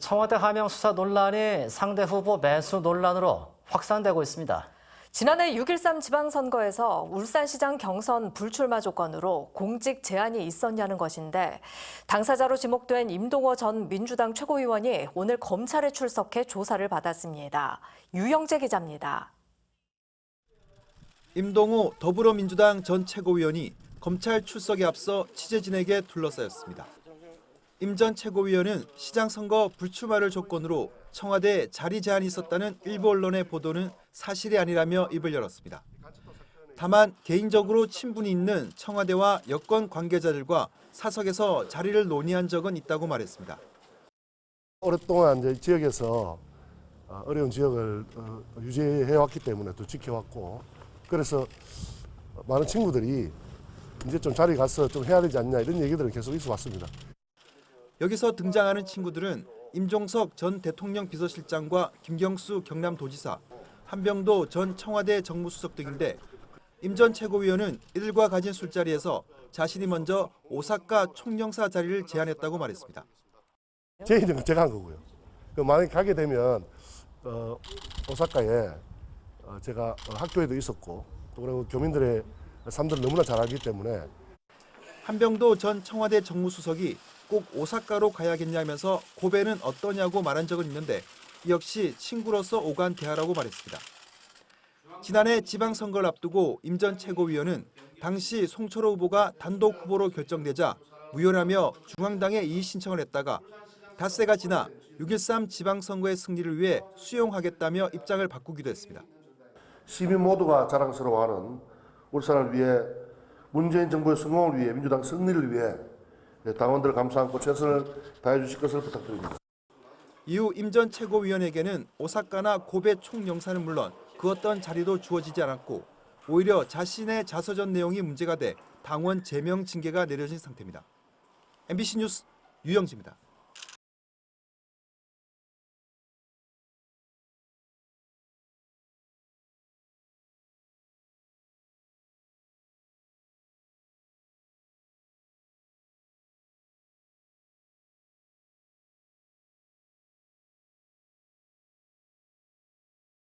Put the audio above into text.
청와대 하명 수사 논란이 상대 후보 매수 논란으로 확산되고 있습니다. 지난해 6.13 지방선거에서 울산시장 경선 불출마 조건으로 공직 제한이 있었냐는 것인데 당사자로 지목된 임동호 전 민주당 최고위원이 오늘 검찰에 출석해 조사를 받았습니다. 유영재 기자입니다. 임동호 더불어민주당 전 최고위원이 검찰 출석에 앞서 취재진에게 둘러싸였습니다. 임 전 최고위원은 시장 선거 불출마를 조건으로 청와대에 자리 제한이 있었다는 일부 언론의 보도는 사실이 아니라며 입을 열었습니다. 다만 개인적으로 친분이 있는 청와대와 여권 관계자들과 사석에서 자리를 논의한 적은 있다고 말했습니다. 오랫동안 이제 지역에서 어, 어려운 지역을 어, 유지해 왔기 때문에 또 지켜왔고 그래서 많은 친구들이 이제 좀 자리 가서 좀 해야 되지 않냐 이런 얘기들은 계속 있어 왔습니다. 여기서 등장하는 친구들은 임종석 전 대통령 비서실장과 김경수 경남도지사, 한병도 전 청와대 정무수석 등인데 임 전 최고위원은 이들과 가진 술자리에서 자신이 먼저 오사카 총영사 자리를 제안했다고 말했습니다. 제 인정은 제가 한 거고요. 그 만약에 가게 되면 어, 오사카에 어, 제가 어, 학교에도 있었고 또 그리고 교민들의 삶들을 너무나 잘 알기 때문에 한병도 전 청와대 정무수석이 꼭 오사카로 가야겠냐면서 고배는 어떠냐고 말한 적은 있는데 이 역시 친구로서 오간 대하라고 말했습니다. 지난해 지방선거를 앞두고 임 전 최고위원은 당시 송철호 후보가 단독 후보로 결정되자 무효라며 중앙당에 이의 신청을 했다가 닷새가 지나 6.13 지방선거의 승리를 위해 수용하겠다며 입장을 바꾸기도 했습니다. 시민 모두가 자랑스러워하는 울산을 위해 문재인 정부의 성공을 위해 민주당 승리를 위해 당원들 감사 안고 최선을 다해 주실 것을 부탁드립니다. 이후 임 전 최고위원에게는 오사카나 고베 총영사는 물론 그 어떤 자리도 주어지지 않았고 오히려 자신의 자서전 내용이 문제가 돼 당원 제명 징계가 내려진 상태입니다. MBC 뉴스 유영지입니다.